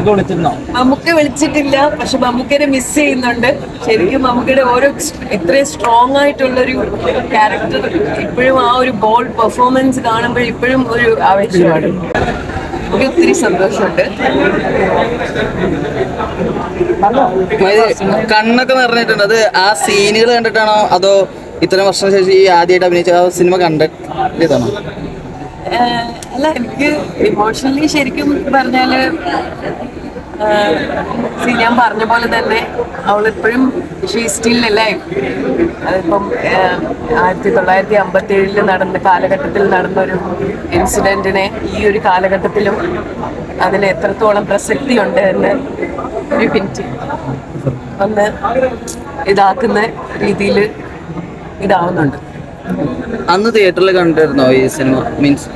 മമ്മൂക്ക വിളിച്ചിരുന്നോ? മമ്മൂക്ക വിളിച്ചിട്ടില്ല പക്ഷെ മമ്മൂക്കനെ മിസ് ചെയ്യുന്നുണ്ട്. ശരിക്കും മമ്മൂക്കയുടെ ഓരോ ഇത്രയും സ്ട്രോങ് ആയിട്ടുള്ള ഒരു ക്യാരക്ടർ ഇപ്പോഴും ആ ഒരു ബോൾ പെർഫോമൻസ് കാണുമ്പോൾ ഇപ്പോഴും ഒരു ആവേശമാണ്. എനിക്ക് ഒത്തിരി സന്തോഷമുണ്ട്. കണ്ണൊക്കെ നിറഞ്ഞിട്ടുണ്ട്. അത് ആ സീനുകൾ കണ്ടിട്ടാണോ? അതോ ഇത്രയും വർഷം ശേഷം ഈ ആദ്യമായിട്ട് അഭിനയിച്ച ആ സിനിമ കണ്ടിട്ടാണോ അല്ല എനിക്ക് ഇമോഷണലി ശരിക്കും പറഞ്ഞാൽ ഞാൻ പറഞ്ഞ പോലെ തന്നെ അവളിപ്പോഴും ഷീ സ്റ്റിൽ ലൈഫ് അതിപ്പം ആയിരത്തി തൊള്ളായിരത്തി അമ്പത്തി ഏഴിൽ നടന്ന കാലഘട്ടത്തിൽ നടന്നൊരു ഇൻസിഡന്റിനെ ഈ ഒരു കാലഘട്ടത്തിലും അതിന് എത്രത്തോളം പ്രസക്തി ഉണ്ട് എന്ന് ഒരു മിനിറ്റ് ഒന്ന് ഇതാക്കുന്ന രീതിയിൽ ഇതാവുന്നുണ്ട്. അന്ന് തിയേറ്ററിൽ കണ്ടിരുന്നോ ഈ സിനിമ മീൻസ്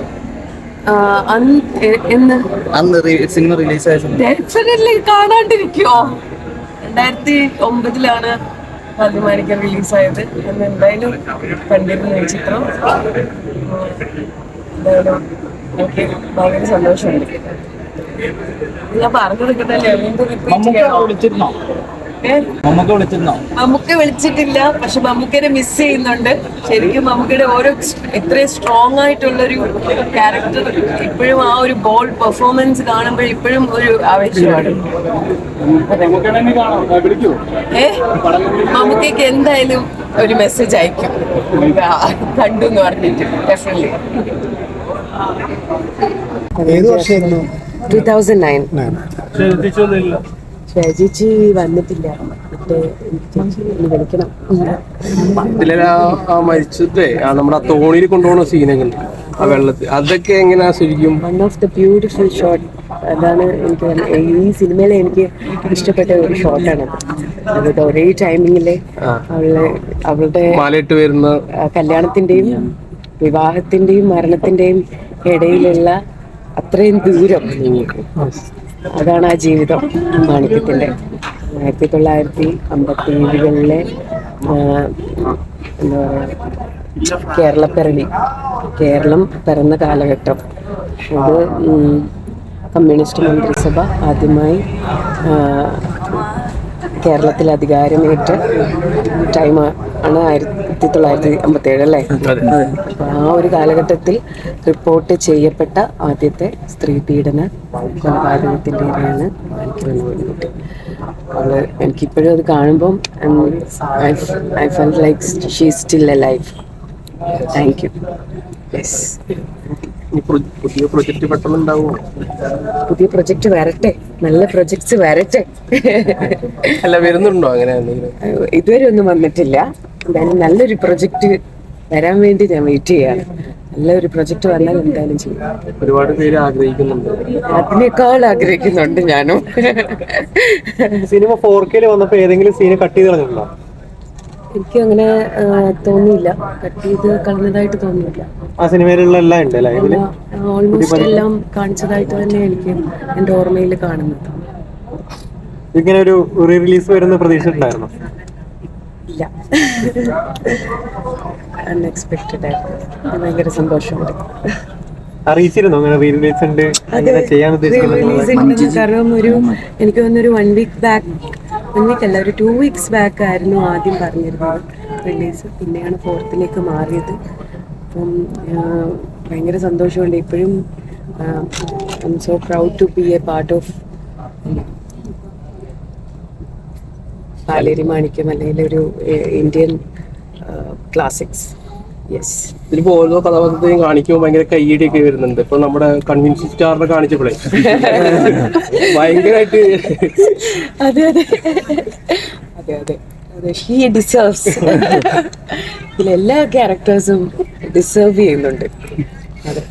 അന്ന് സിനിമ റിലീസ് ആയ ഡെഫിനറ്റ്ലി കാണാണ്ടിരിക്കുവോ? രണ്ടായിരത്തി ഒമ്പതിലാണ് പല്ലുമാണിക്കർ റിലീസായത് എന്ന് എന്തായാലും കണ്ടിരുന്ന ചിത്രം. എന്തായാലും എനിക്ക് ഭയങ്കര സന്തോഷമുണ്ട്. ഞാൻ പറഞ്ഞു നിൽക്കട്ടല്ലേ വീണ്ടും റിപ്പീറ്റ് ചെയ്യണോ? വിളിച്ചിരുന്നോ? മമ്മൂക്ക വിളിച്ചിട്ടില്ല പക്ഷെ മമ്മൂക്കനെ മിസ് ചെയ്യുന്നുണ്ട്. ശരിക്കും മമ്മൂക്കയുടെ ഓരോ ഇത്രയും സ്ട്രോങ് ആയിട്ടുള്ള ഒരു ക്യാരക്ടർ ഇപ്പോഴും ആ ഒരു ബോൾ പെർഫോമൻസ് കാണുമ്പോൾ ഇപ്പോഴും ഒരു ആവേശമാണ്. ഏ? മമ്മൂക്കയ്ക്ക് എന്തായാലും ഒരു മെസ്സേജ് അയക്കും കണ്ടു എന്ന് പറഞ്ഞിട്ട് ഡെഫിനറ്റ്ലി ഏത് വർഷമായിരുന്നു? ടൂ തൗസൻഡ് നയൻ ശ്രദ്ധിച്ചൊന്നുമില്ല ചേച്ചി വന്നിട്ടില്ല വിളിക്കണം. മരിച്ചതേ നമ്മുടെ തോണിയിൽ കൊണ്ടുപോകുന്ന സീനൊക്കെ ആ വെള്ളത്തിൽ. അതൊക്കെ എങ്ങനെയാ ശരിക്കും? One of the beautiful shot അതാണ് എനിക്ക് ഈ സിനിമയിലെ എനിക്ക് ഇഷ്ടപ്പെട്ട ഒരു ഷോട്ടാണ് അവരുടെ ഒരേ ടൈമിങ്ങിൽ അവളെ അവളുടെ മാലയിട്ട് വരുന്ന കല്യാണത്തിന്റെയും വിവാഹത്തിന്റെയും മരണത്തിന്റെയും ഇടയിലുള്ള അത്രയും ദൂരം നീങ്ങിക്കും അതാണ് ആ ജീവിതം മാണിക്യത്തിന്റെ ആയിരത്തി തൊള്ളായിരത്തി അമ്പത്തി ഏഴുകളിലെ എന്താ പറയുക കേരളപ്പിറവി കേരളം പിറന്ന കാലഘട്ടം. അത് കമ്മ്യൂണിസ്റ്റ് മന്ത്രിസഭ ആദ്യമായി കേരളത്തിൽ അധികാരമേറ്റ ടൈം ആണ് ആയിരത്തി തൊള്ളായിരത്തി അമ്പത്തി ഏഴ് അല്ലേ അപ്പൊ ആ ഒരു കാലഘട്ടത്തിൽ റിപ്പോർട്ട് ചെയ്യപ്പെട്ട ആദ്യത്തെ സ്ത്രീ പീഡന കൊലപാതകത്തിന്റെ ഇരയാണ് മാണിക്യം പെൺകുട്ടി അവൾ എനിക്കിപ്പോഴും അത് കാണുമ്പം I feel like she still a life thank you yes പുതിയ പ്രൊജക്ട് പെട്ടെന്ന് ഉണ്ടാവുമോ പുതിയ പ്രൊജക്ട് വരട്ടെ. നല്ല പ്രൊജക്ട്സ് വരട്ടെ. അല്ല വരുന്നുണ്ടോ അങ്ങനെ ഇതുവരെ ഒന്നും വന്നിട്ടില്ല. എന്തായാലും നല്ലൊരു പ്രൊജക്ട് വരാൻ വേണ്ടി ഞാൻ വെയിറ്റ് ചെയ്യാണ് നല്ലൊരു പ്രൊജക്ട് വന്നാൽ എന്തായാലും ചെയ്യും. ഒരുപാട് പേര് ആഗ്രഹിക്കുന്നുണ്ട്. അതിനേക്കാൾ ആഗ്രഹിക്കുന്നുണ്ട് ഞാനും. സിനിമ ഫോർ കെയിൽ വന്നപ്പോ ഏതെങ്കിലും സീന് കട്ട് ചെയ്ത് കളഞ്ഞിട്ടുണ്ടോ? എനിക്ക് അങ്ങനെ തോന്നിയില്ല. കട്ട് ചെയ്ത് കളഞ്ഞതായിട്ട് തോന്നിയില്ല. ആ സിനിമയിലുള്ള എല്ലാം ഉണ്ട് ലൈവിൽ ഓൾമോസ്റ്റ് എല്ലാം കാണിച്ചതായിട്ട് തന്നെ എനിക്ക് എന്റെ ഓർമ്മയിൽ കാണുന്നത്. ഇങ്ങനെ ഒരു റീ റിലീസ് വരുന്ന പ്രതീക്ഷിച്ചിട്ടുണ്ടായിരുന്നു ഇല്ല. അൺഎക്സ്പെക്റ്റഡ് ആയിരുന്നു. എനിക്ക് ഭയങ്കര സന്തോഷമുണ്ട്. അറിയിച്ചിരുന്നു അങ്ങനെ റീ റിലീസ് ഉണ്ട്? അങ്ങനെ ചെയ്യാൻ ഉദ്ദേശിക്കുന്നത് കാരണം ഒരു എനിക്ക് തോന്നുന്നൊരു വൺ വീക്ക് ബാക്ക് അല്ല ഒരു ടു വീക്സ് ബാക്ക് ആയിരുന്നു ആദ്യം പറഞ്ഞിരുന്നത് റിലീസ് പിന്നെയാണ് ഫോർത്തിലേക്ക് മാറിയത്. അപ്പം ഭയങ്കര സന്തോഷമുണ്ട്. ഇപ്പോഴും I'm so proud to be a part of Paleri Manikyam അല്ലെങ്കിൽ ഒരു ഇന്ത്യൻ ക്ലാസിക്സ് യെസ് ഇതിലിപ്പോ ഓരോ കഥാപാത്രത്തെയും കാണിക്കുമ്പോൾ ഭയങ്കര കയ്യടിയൊക്കെ വരുന്നുണ്ട്. ഇപ്പൊ നമ്മുടെ കൺവിൻസ് സ്റ്റാറിനെ കാണിച്ചപ്പോഴേ ഭയങ്കരമായിട്ട് അതെ അതെ. അതെ അതെ. ഡിസേർവ്സ് ഇതിലെല്ലാ ക്യാരക്ടേഴ്സും ഡിസേർവ് ചെയ്യുന്നുണ്ട്. അതെ.